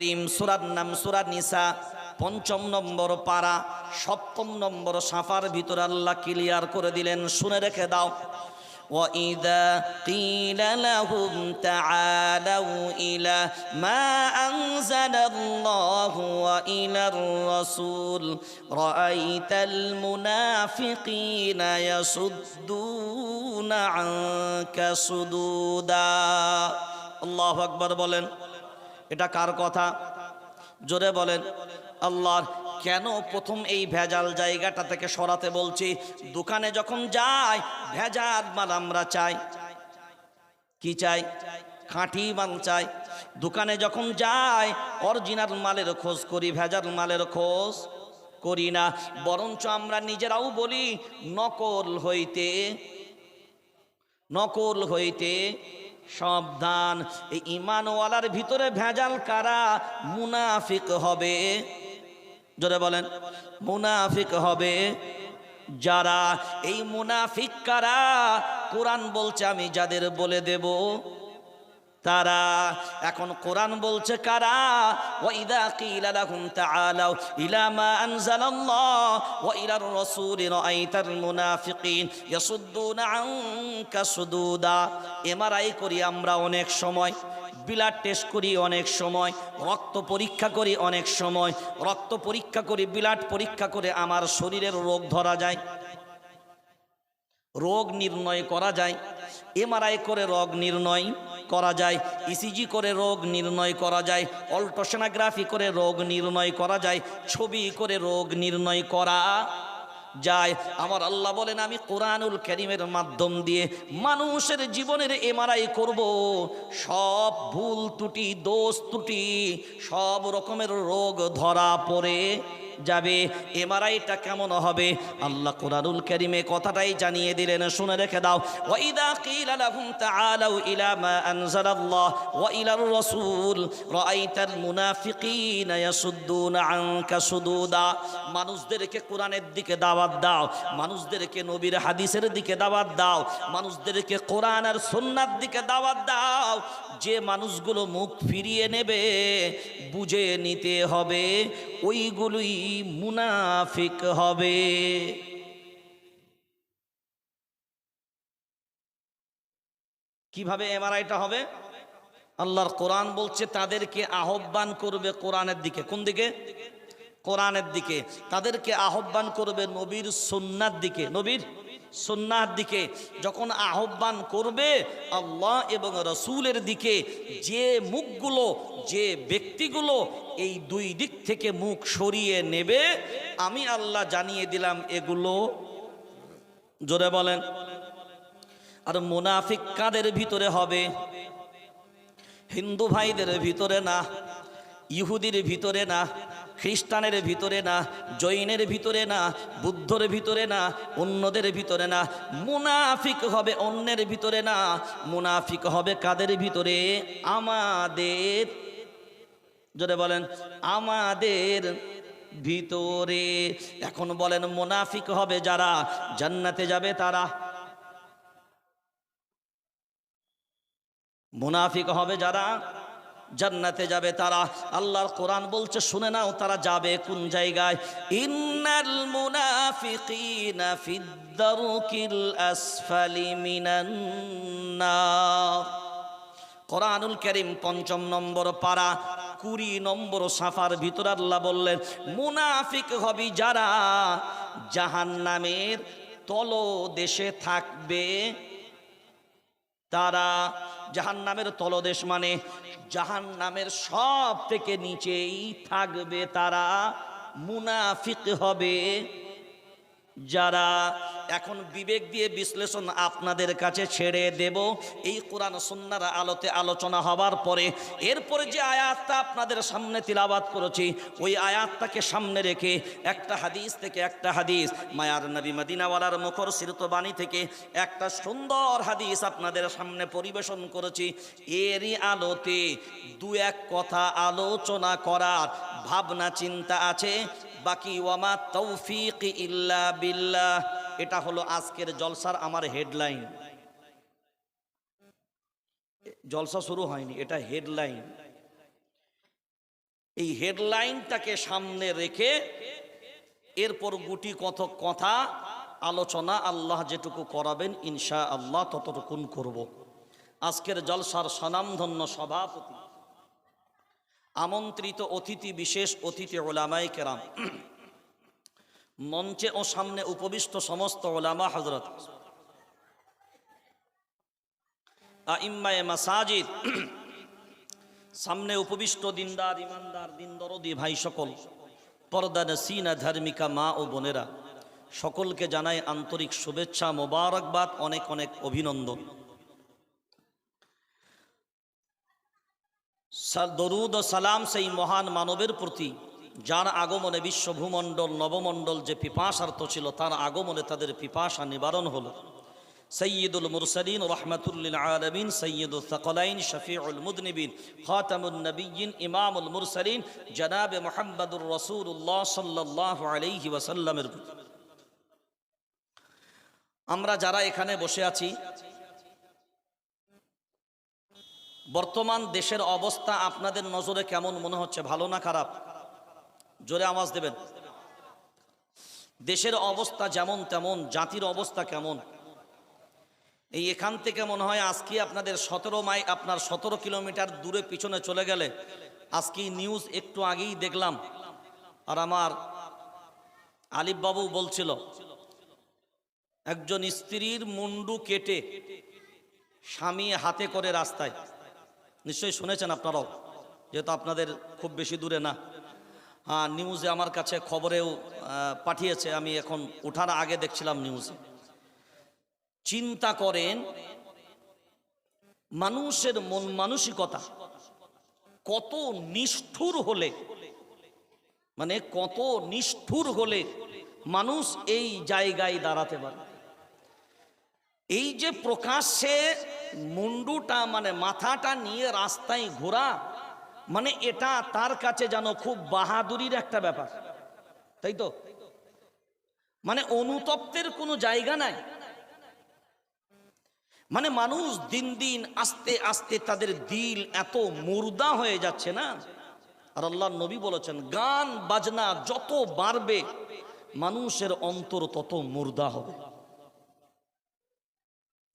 রিম সুরার নাম সুরা নিসা পঞ্চম নম্বর পারা সপ্তম নম্বর সাফার ভিতর আল্লাহ ক্লিয়ার করে দিলেন শুনে রেখে দাও وإذا قيل لهم تعالوا إلى ما أنزل الله وإلى الرسول رأيت المنافقين يصدون عنك صدودا الله أكبر বলেন এটা কার কথা? জোরে বলেন আল্লাহর কেন প্রথম এই ভেজাল জায়গাটা থেকে সরাতে বলছি? দোকানে যখন যাই, ভেজাল মাল আমরা চাই। কি চাই? খাঁটি মাল চাই। দোকানে যখন যাই অরিজিনাল মালের খোঁজ করি, ভেজাল মালের খোঁজ করি না। বরঞ্চ আমরা নিজেরাও বলি, নকল হইতে নকল হইতে সাবধান এই ইমানওয়ালার ভিতরে ভেজাল কারা? মুনাফিক হবে। জোরে বলেন, মুনাফিক হবে। যারা, এই মুনাফিক কারা? কোরআন বলছে, আমি যাদের বলে দেব। তারা, এখন কোরআন বলছে কারা? ওয়াইদা কিলা লাহুম তাআলাউ, ইলা মা আনজালাল্লাহ, ওয়া ইলার রাসূলি রাআইতাল মুনাফিকিন, ইয়াসুদ্দুনা আনকা সুদুদা। এমআরআই করি আমরা অনেক সময়, ব্লাড টেস্ট করি অনেক সময়, রক্ত পরীক্ষা করি অনেক সময়, রক্ত পরীক্ষা করি, ব্লাড পরীক্ষা করে আমার শরীরের রোগ ধরা যায়। রোগ নির্ণয় করা যায়, এমআরআই করে রোগ নির্ণয়। করা যায় ইসিজি করে রোগ নির্ণয় করা যায় অল্ট্রাসোনোগ্রাফি করে রোগ নির্ণয় করা যায়, ছবি করে রোগ নির্ণয় করা যায়। আমার আল্লাহ বলেন, আমি কোরআনুল করিমের মাধ্যম দিয়ে মানুষের জীবনের এমআরআই করব। সব ভুল ত্রুটি, দোষ ত্রুটি, সব রকমের রোগ ধরা পড়ে। যাবে এমআরআইটা কেমন হবে? আল্লাহ কোরআনুল কারীমে কথাটাই জানিয়ে দিলেন, শুনে রেখে দাও। ওয়াইদা কিলা লাহুম তাআলাউ ইলা মা আনজালাল্লাহ ওয়া ইলার রাসূল, রাআইতাল মুনাফিকিনা ইয়াসুদ্দুনা আনকা সুদুদা। মানুষদেরকে কোরআনের দিকে দাওয়াত দাও, মানুষদেরকে নবীর হাদিসের দিকে দাওয়াত দাও, মানুষদেরকে কোরআন আর সুন্নার দিকে দাওয়াত দাও। যে মানুষগুলো মুখ ফিরিয়ে নেবে, বুঝে নিতে হবে, ওইগুলোই মুনাফিক হবে। কীভাবে এমআরআইটা হবে? আল্লাহর কোরআন বলছে, তাদেরকে আহ্বান করবে কোরআনের দিকে। কোন দিকে? কোরআনের দিকে। তাদেরকে আহ্বান করবে নবীর সুন্নার দিকে। নবীর সুন্নার দিকে যখন আহ্বান করবে আল্লাহ এবং রসুলের দিকে, যে মুখগুলো, যে ব্যক্তিগুলো এই দুই দিক থেকে মুখ সরিয়ে নেবে, আমি আল্লাহ জানিয়ে দিলাম এগুলো। জোরে বলেন। আর মুনাফিক কাদের ভিতরে হবে? হিন্দু ভাইদের ভিতরে না, ইহুদির ভিতরে না? খ্রিস্টানের ভিতরে না, জৈনের ভিতরে না, বুদ্ধর ভিতরে না, অন্যদের ভিতরে না, মুনাফিক হবে অন্যের ভিতরে না, মুনাফিক হবে কাদের ভিতরে? আমাদের। জোরে বলেন, আমাদের ভিতরে। এখন বলেন, মুনাফিক হবে যারা? জান্নাতে যাবে তারা। মুনাফিক হবে যারা? জান্নাতে যাবে তারা। আল্লাহর কোরআন বলছে, শুনে নাও তারা যাবে কোন জায়গায়? ইন্নাল কোরআনুল করিম পঞ্চম নম্বর পারা, কুড়ি নম্বর সাফার ভিতর আল্লাহ বললেন, মুনাফিক হবি যারা জাহান নামের তল দেশে থাকবে তারা জাহান নামের তলদেশ মানে জাহান নামের সব থেকে নিচেই থাকবে তারা মুনাফিক হবে। যারা এখন বিবেক দিয়ে বিশ্লেষণ আপনাদের কাছে ছেড়ে দেব, এই কোরআন সুন্নার আলোতে আলোচনা হবার পরে, এরপরে যে আয়াতটা আপনাদের সামনে তিলাবাত করেছি, ওই আয়াতটাকে সামনে রেখে একটা হাদিস থেকে একটা হাদিস, মায়ার নবী মদিনাওয়ালার মুখর সিরত বাণী থেকে একটা সুন্দর হাদিস আপনাদের সামনে পরিবেশন করেছি। এরই আলোতে দু এক কথা আলোচনা করার ভাবনা চিন্তা আছে বাকি ওয়ামা তৌফিক ইল্লা বিল্লাহ। এটা হলো আজকের জলসার আমার হেডলাইন। জলসা শুরু হয়নি, এটা হেডলাইন। এই হেডলাইনটাকে সামনে রেখে এরপর গুটি কত কথা, আলোচনা আল্লাহ যেটুকু করাবেন ইনশা আল্লাহ ততটুকুন করব। আজকের জলসার স্বনামধন্য সভাপতি আমন্ত্রিত অতিথি, বিশেষ অতিথি ওলামাই কেরাম। মঞ্চে ও সামনে উপবিষ্ট সমস্ত ওলামা হজরত মাসাজিদ, সামনে উপবিষ্ট দিনদার, ইমানদার দিন দরদি ভাই সকল, পর্দা নসিনা, ধার্মিকা মা ও বোনেরা, সকলকে জানাই আন্তরিক শুভেচ্ছা, মোবারকবাদ, অনেক অনেক অভিনন্দন। দরুদ ও সালাম সেই মহান মানবের প্রতি, যার আগমনে বিশ্বভূমণ্ডল, নবমণ্ডল যে পিপাসার্থ ছিল, তার আগমনে তাদের পিপাসা নিবারণ হলো। সৈয়দুল মুরসালিন রহমতুল্লিল আলমিন, সৈয়দুল সকলাইন শফিউল মুদনিবিন খাতামুল নবীন ইমামুল মুরসালিন, জনাবে মোহাম্মদুর রসুল্লাহ সাল্লাহ আলাইহি ওয়াসাল্লামের প্রতি। আমরা যারা এখানে বসে আছি বর্তমান দেশের অবস্থা আপনাদের নজরে কেমন মনে হচ্ছে? ভালো না খারাপ? জোরে আওয়াজ দেবেন। দেশের অবস্থা যেমন তেমন, জাতির অবস্থা কেমন? এই এখান থেকে মনে হয় আজকে আপনাদের সতেরো মাই আপনার সতেরো কিলোমিটার দূরে পিছনে চলে গেলে আজকে নিউজ একটু আগেই দেখলাম। আর আমার আলিফবাবু বলছিল, একজন স্ত্রীর মুন্ডু কেটে স্বামী হাতে করে রাস্তায় নিশ্চয়ই শুনেছেন আপনারাও, যেহেতু আপনাদের খুব বেশি দূরে না। হ্যাঁ নিউজে আমার কাছে খবরেও পাঠিয়েছে, আমি এখন ওঠার আগে দেখছিলাম নিউজে চিন্তা করেন, মানুষের মন মানসিকতা কত নিষ্ঠুর হলে মানে কত নিষ্ঠুর হলে মানুষ এই জায়গায় দাঁড়াতে পারে। এই যে প্রকাশ্যে মুন্ডুটা মানে মাথাটা নিয়ে রাস্তায় ঘোরা মানে এটা তার কাছে যেন খুব বাহাদুরির একটা ব্যাপার। তাই তো? মানে অনুতপ্তের কোনো জায়গা নাই। মানে মানুষ দিন দিন আস্তে আস্তে তাদের দিল এত মুর্দা হয়ে যাচ্ছে না। আর আল্লাহ নবী বলেছেন, গান, বাজনা যত বাড়বে, মানুষের অন্তর তত মুর্দা হবে।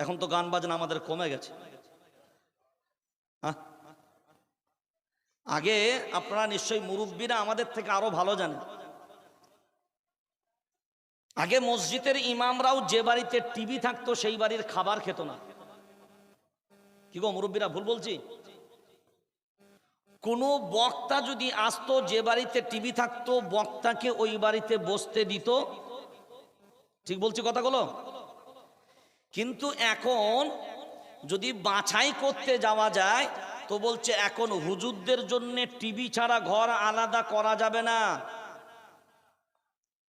এখন তো গান বাজনা আমাদের কমে গেছে। হ্যাঁ? আগে আপনারা নিশ্চয়ই মুরব্বীরা আমাদের থেকে আরও ভালো জানেন। আগে মসজিদের ইমামরাও যে বাড়িতে টিভি থাকতো সেই বাড়ির খাবার খেত না। কি গো মুরব্বীরা, ভুল বলছি? কোনো বক্তা যদি আসতো যে বাড়িতে টিভি থাকতো, বক্তাকে ওই বাড়িতে বসতে দিত। ঠিক বলছি কথাগুলো? কিন্তু এখন যদি বাছাই করতে যাওয়া যায়, তো বলছে এখন হুজুরদের জন্য টিভি ছাড়া ঘর আলাদা করা যাবে না।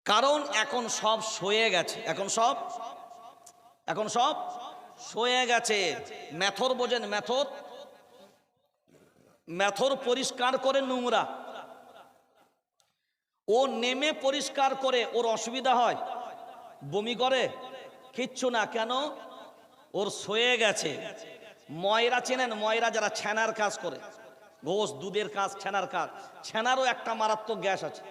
কারণ এখন সব সয়ে গেছে। এখন সব? এখন সব সয়ে গেছে। ম্যাথর বোঝেন, মেথর? মেথর পরিষ্কার করে নোংরা। ও নেমে পরিষ্কার করে, ওর অসুবিধা হয়? বমি করে? কিচ্ছু না, কেন? ওর সয়ে গেছে। ময়রা চেনেন? ময়রা যারা ছানার কাজ করে। ঘোষ দুধের কাজ ছানার কাজ। ছানারও একটা মারাত্মক গ্যাস আছে।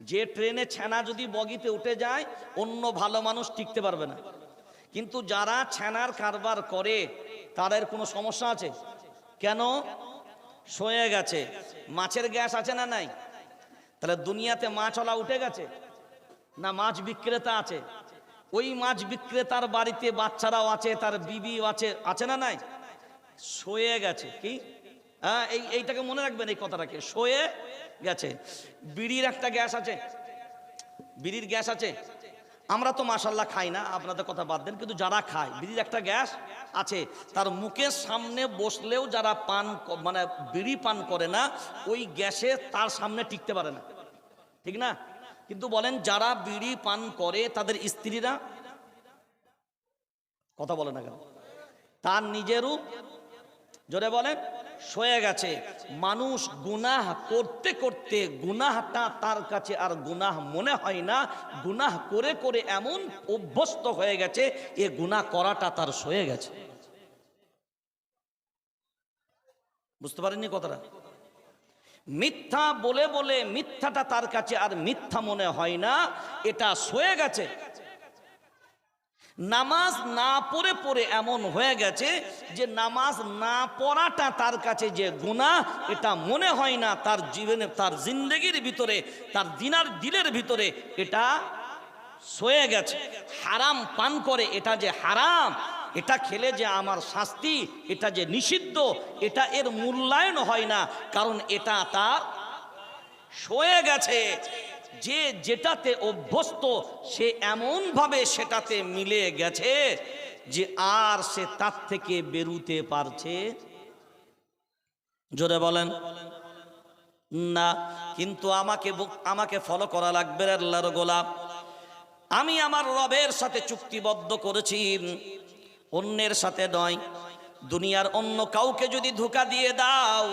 যে ট্রেনে ছানা যদি বগিতে উঠে যায়, অন্য ভালো মানুষ টিকতে পারবে না। কিন্তু যারা ছানার কারবার করে, তাদের কোনো সমস্যা আছে? কেন? সয়ে গেছে। মাছের গ্যাস আছে না নাই? তাহলে দুনিয়াতে মাছওয়ালা উঠে গেছে? না মাছ বিক্রেতা আছে? ওই মাছ বিক্রেতার বাড়িতে বাচ্চারাও আছে, তার বিবিও আছে আছে না নাই? সয়ে গেছে, কি? হ্যাঁ এই, এইটাকে মনে রাখবেন এই কথাটাকে, সয়ে গেছে। বিড়ির একটা গ্যাস আছে। বিড়ির গ্যাস আছে। আমরা তো মাসাল্লাহ খাই না, আপনাদের কথা বাদ দেন, কিন্তু যারা খায়, বিড়ির একটা গ্যাস আছে, তার মুখের সামনে বসলেও যারা পান মানে বিড়ি পান করে না, ওই গ্যাসে তার সামনে টিকতে পারে না। ঠিক না? কিন্তু বলেন, যারা বিড়ি পান করে, তাদের স্ত্রীরা কথা বলে না কেন? তার নিজেরও, জোরে বলেন সয়ে গেছে। মানুষ গুনাহ করতে করতে, গুনাহটা তার কাছে আর গুনাহ মনে হয় না। গুনাহ করে করে এমন অভ্যস্ত হয়ে গেছে, এ গুনাহ করাটা তার সয়ে গেছে। বুঝতে পারেননি কথাটা? মিথ্যা বলে বলে মিথ্যাটা তার কাছে আর মিথ্যা মনে হয় না, এটা সয়ে গেছে। নামাজ না পড়ে পড়ে এমন হয়ে গেছে যে নামাজ না পড়াটা তার কাছে যে গুণা এটা মনে হয় না তার জীবনে, তার জিন্দগির ভিতরে, তার দিনার দিলের ভিতরে এটা সয়ে গেছে। হারাম পান করে এটা যে হারাম এটা খেলে যে আমার শাস্তি, এটা যে নিষিদ্ধ, এটা এর মূল্যায়ন হয় না, কারণ এটা তার সয়ে গেছে। যে যেটাতে অভ্যস্ত, সে এমনভাবে সেটাতে মিলে গেছে যে আর সে তার থেকে বেরুতে পারছে। জোরে বলেন। না, কিন্তু আমাকে আমাকে ফলো করা লাগবে আল্লাহর গোলাপ আমি আমার রবের সাথে চুক্তিবদ্ধ করেছি। অন্যের সাথে নয়। দুনিয়ার অন্য কাউকে যদি ধোকা দিয়ে দাও,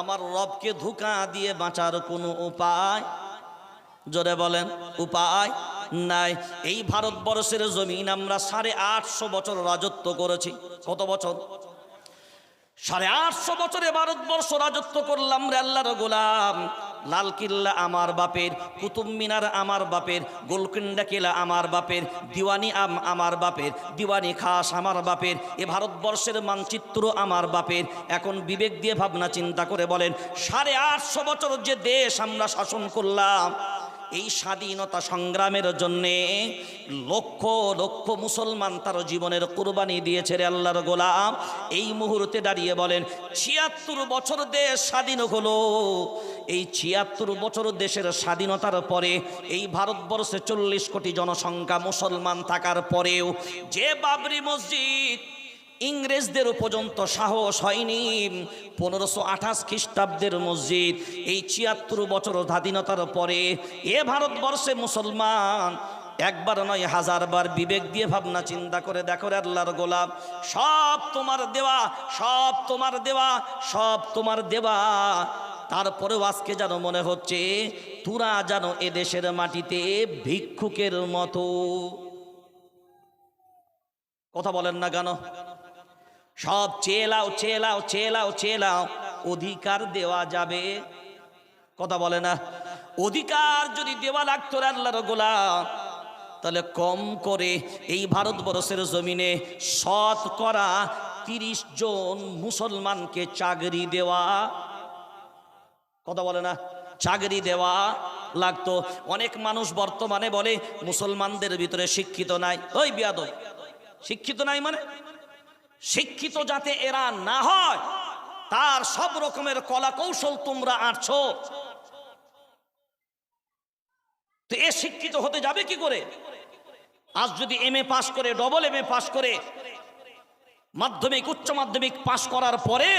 আমার রবকে ধোকা দিয়ে বাঁচার কোনো উপায়? জোরে বলেন, উপায় নাই। এই ভারতবর্ষের জমিন আমরা সাড়ে আটশো বছর রাজত্ব করেছি। কত বছর? সাড়ে আটশো বছরে ভারতবর্ষ রাজত্ব করলাম রে আল্লাহর গোলাম। লাল কিল্লা আমার বাপের, কুতুব মিনার আমার বাপের গোলকুন্ডা কিলা আমার বাপের, দিওয়ানি আম আমার বাপের, দিওয়ানি খাস আমার বাপের, এ ভারতবর্ষের মানচিত্র আমার বাপের। এখন বিবেক দিয়ে ভাবনা চিন্তা করে বলেন, সাড়ে আটশো বছর যে দেশ আমরা শাসন করলাম এই স্বাধীনতা সংগ্রামের জন্যে লক্ষ লক্ষ মুসলমান তার জীবনের কুরবানি দিয়েছে রে আল্লাহর গোলাম। এই মুহূর্তে দাঁড়িয়ে বলেন, ছিয়াত্তর বছর দেশ স্বাধীন হলো। এই ছিয়াত্তর বছর দেশের স্বাধীনতার পরে এই ভারতবর্ষে চল্লিশ কোটি জনসংখ্যা মুসলমান থাকার পরেও যে বাবরি মসজিদ ইংরেজদের পর্যন্ত সাহস হয়নি। পনেরোশো আঠাশ খ্রিস্টাব্দের মসজিদ, এই ছিয়াত্তর বছর স্বাধীনতার পরে এ ভারতবর্ষে মুসলমান, একবার নয় হাজার বার বিবেক দিয়ে ভাবনা চিন্তা করে দেখো রে আল্লাহর গোলাপ সব তোমার দেওয়া, সব তোমার দেওয়া, সব তোমার দেওয়া। তারপরেও আজকে যেন মনে হচ্ছে, তুরা যেন এ দেশের মাটিতে ভিক্ষুকের মতো। কথা বলেন না কেন? সব চেলাও চেলাও চেলাও চেলাও, অধিকার দেওয়া যাবে। কথা বলে না? অধিকার যদি দেওয়া লাগতো আল্লাহর গোলাম, তাহলে কম করে এই ভারতবর্ষের জমিনে শত করা তিরিশ জন মুসলমানকে চাকরি দেওয়া, কথা বলে না? চাকরি দেওয়া লাগতো। অনেক মানুষ বর্তমানে বলে, মুসলমানদের ভিতরে শিক্ষিত নাই। ওই বিয়াদব, শিক্ষিত নাই মানে? শিক্ষিত যাতে এরা না হয়, তার সব রকমের কলা কৌশল তোমরা আঁটছো। তো এ শিক্ষিত হতে যাবে কি করে? আজ যদি এম এ পাশ করে ডবল এম এ পাশ করে, মাধ্যমিক, উচ্চ মাধ্যমিক পাশ করার পরে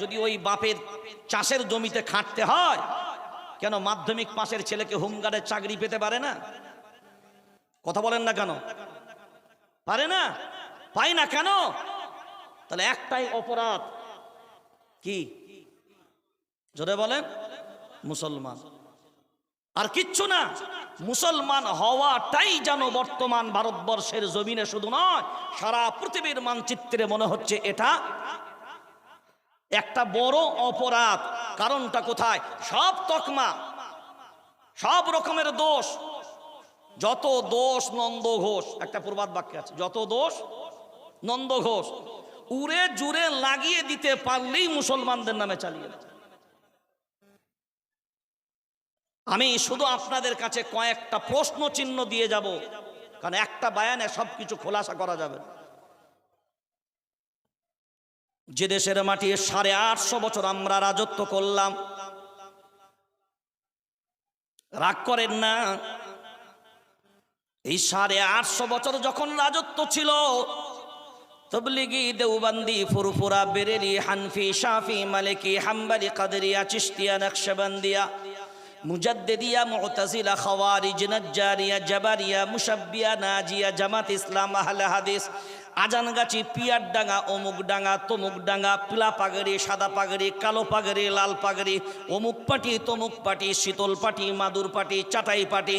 যদি ওই বাপের চাষের জমিতে খাটতে হয়, কেন মাধ্যমিক পাশের ছেলেকে হোমগার্ডের চাকরি পেতে পারে না? কথা বলেন না কেন? পারে না? পাই না কেন? তাহলে একটাই অপরাধ কি? জোরে বলেন, মুসলমান। আর কিচ্ছু না, মুসলমান হওয়াটাই যেন বর্তমান ভারতবর্ষের জমিনে শুধু নয়, সারা পৃথিবীর মানচিত্রে মনে হচ্ছে এটা একটা বড় অপরাধ। কারণটা কোথায়? সব তকমা, সব রকমের দোষ। যত দোষ নন্দ ঘোষ, একটা প্রবাদ বাক্য আছে, যত দোষ নন্দ ঘোষ। উড়ে জুড়ে লাগিয়ে দিতে পারলেই মুসলমানদের নামে চালিয়ে। আমি শুধু আপনাদের কাছে কয়েকটা প্রশ্ন চিহ্ন দিয়ে যাব, কারণ একটা বায়ানে সবকিছু খোলাসা করা যাবে যে দেশের মাটি সাড়ে আটশো বছর আমরা রাজত্ব করলাম, রাগ করেন না এই সাড়ে আটশো বছর যখন রাজত্ব ছিল তবলিগি দেওবন্দি ফুরফুরা, বেরেলি, হানফি, শাফি, মালিকি, হাম্বালি, কাদরিয়া চিস্তিয়া নকশবন্দিয়া, মুজাদ্দিদিয়া, মুতাজিলা, খাওয়ারিজ, নজ্জারিয়া, জাবারিয়া, মুশাব্বিয়া, নাজিয়া, জামাত ইসলাম, আহলে হাদিস, আজানগাছি পিয়ার ডাঙ্গা অমুক ডাঙ্গা তমুক ডাঙ্গা পিলা পাগড়ি সাদা পাগড়ি কালো পাগড়ি লাল পাগড়ি অমুক পাটি তমুক পাটি শীতল পাটি মাদুর পাটি চাটাই পাটি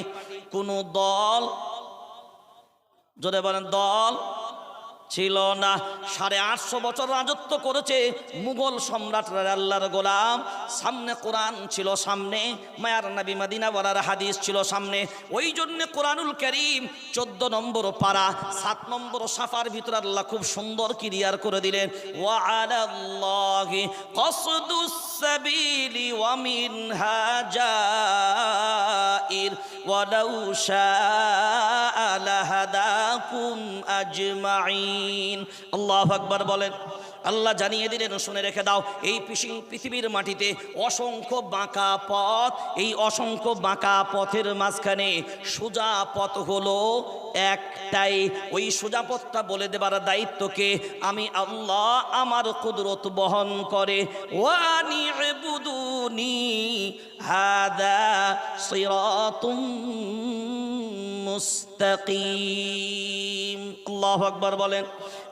কোনো দল, জোরে বলেন দল ছিল না। সাড়ে আটশো বছর রাজত্ব করেছে মুঘল সম্রাটরা আল্লাহর গোলাম। সামনে কোরআন ছিল সামনে, মায়ার নবী মাদিনা বলার হাদিস ছিল সামনে। ওই জন্য কোরআনুল করিম চোদ্দ নম্বর পারা, সাত নম্বর সাফার ভিতরে আল্লাহ খুব সুন্দর ক্লিয়ার করে দিলেন। ওয়া আলাল্লাহি কসদুস السبيل ومنها جائر ولو شاء لهداكم أجمعين. الله أكبر بولن. আল্লাহ জানিয়ে দিলেন, শুনে রেখে দাও, এই পৃথিবীর মাটিতে অসংখ্য বাঁকা পথ, এই অসংখ্য বাঁকা পথের মাঝখানে সোজা পথ হলো একটাই। ওই সোজা পথটা বলে দেবার দায়িত্বকে আমি আল্লাহ আমার কুদরত বহন করে। ওয়ানি বুদুনি হাদা সিরাতুম মুস্তাকিম। আল্লাহ আকবার বলেন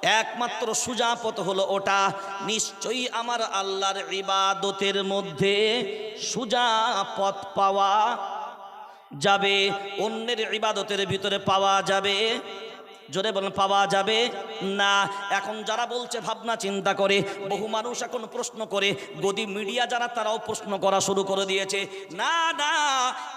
একমাত্র সুজাপত হলো ওটা। নিশ্চয়ই আমার আল্লাহর ইবাদতের মধ্যে সুজাপত পাওয়া যাবে, অন্যের ইবাদতের ভিতরে পাওয়া যাবে। জোরে বলেন, পাওয়া যাবে? না। এখন যারা বলছে, ভাবনা, চিন্তা করে, বহু মানুষ এখন প্রশ্ন করে, গদি মিডিয়া যারা, তারাও প্রশ্ন করা শুরু করে দিয়েছে। না না,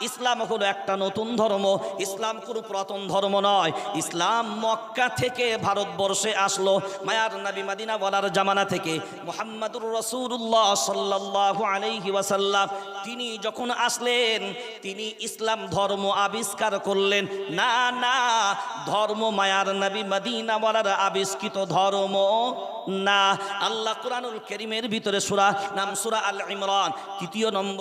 ইসলাম হলো একটা নতুন ধর্ম। ইসলাম কোনো পুরাতন ধর্ম নয়। ইসলাম মক্কা থেকে ভারতবর্ষে আসলো, মায়ার নবী মাদিনা বলার জামানা থেকে। মোহাম্মদুর রসুল্লাহ সাল্লাহ আলাইহি ওয়াসাল্লাম, তিনি যখন আসলেন, তিনি ইসলাম ধর্ম আবিষ্কার করলেন। না না, ধর্ম মায়ার নবী মদিনা বলার আবিষ্কৃত ধর্ম? না। আল্লাহ কোরআনুল করিমের ভিতরে সুরা, নাম সুরা আল ইমরান। তৃতীয় নম্বর